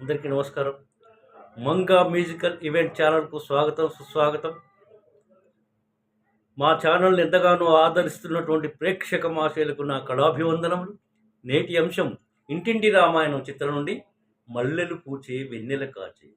అందరికీ నమస్కారం. Manga musical event ఛానల్కు స్వాగతం సుస్వాగతం. మా ఛానల్ని ఎంతగానో ఆదరిస్తున్నటువంటి ప్రేక్షక మాసేలకు నా కళాభివందనములు. నేటి అంశం ఇంటింటి రామాయణం చిత్రం నుండి మల్లెలు పూచే వెన్నెల కాచే.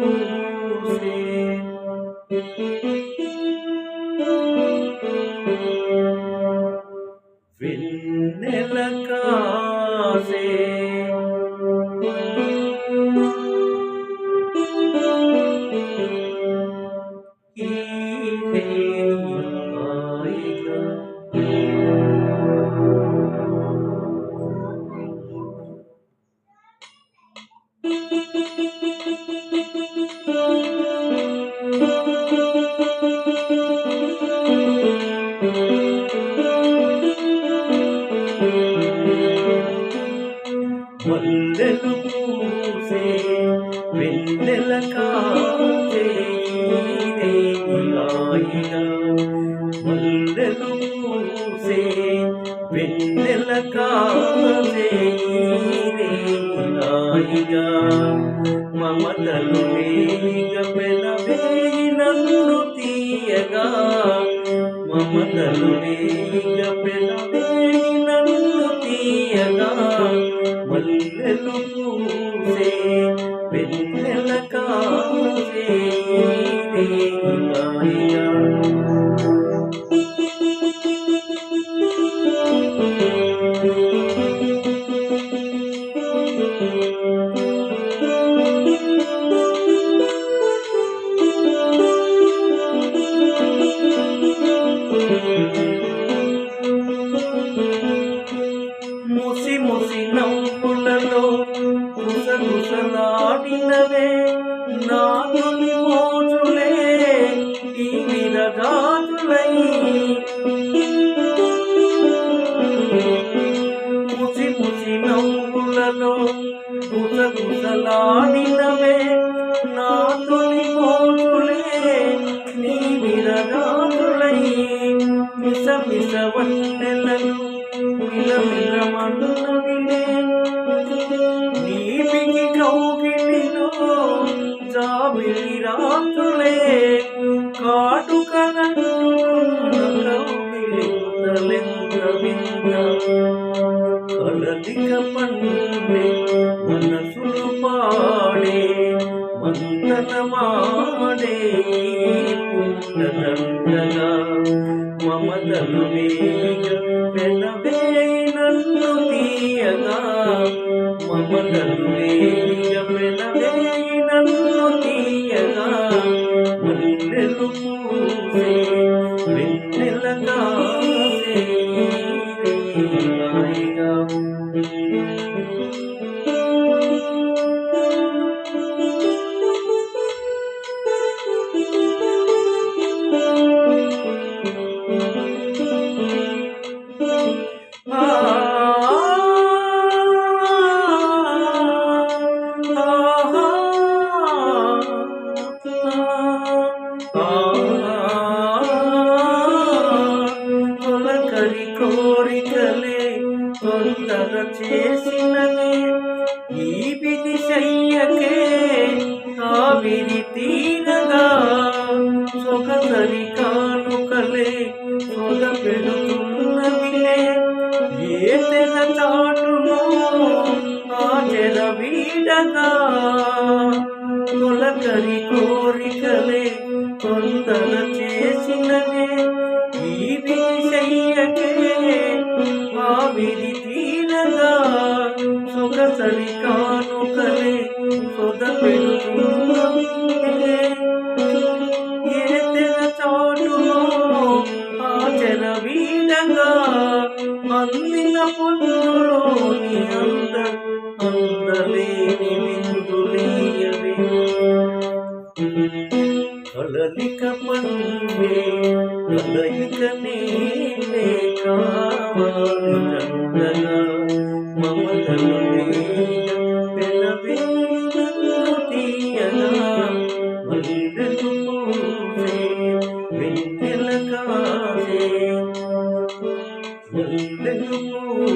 మల్లెలు పూసే వెన్నెల కాసే హాయిగా మల్లెలు వెన్నెల కాసే మమతలు వేగ పెనవేయినన్ను తీయగా మమతలు వేగ వెన్నెల గుసగుసలాడినవే నా తొలి మోజులే నీ విరగాతులై. మిస మిస వన్నెలను మిలమిలమన్నవిలే నీమికి కౌగిలిలో జాబిలి రాతులే. కాటుకన కలలిక పండే మనసులు పాడే మందనమాడే పుణ్యదండగా మమతలు వేగ తొలకరి కోరికలే తొందర చేసినలే ఈ విధి శయ్యకే ఆవిరి తీరగా సొగసరి కానుకలే సొగ పెడుతున్నవిలే. ఏ తెల చాటును ఆ వీడగా. తొలకరి కోరికలే తొందర ఆ విధి తీరగా సొగసరి కానుకలే సొద పెడుతున్నవిలే ఏ తెర చాటును వీడగా అందిన పొందులోని అంద అందలేని విందులీయవే కలలిక పన్ నీవే కలయిక నీవే కావాలి. చల్లగా మమతలు నీయ పెనవేనను తీయగా మల్లెలు పూసే వెన్నెల కాసే మల్లెలు పూసే వెన్నెల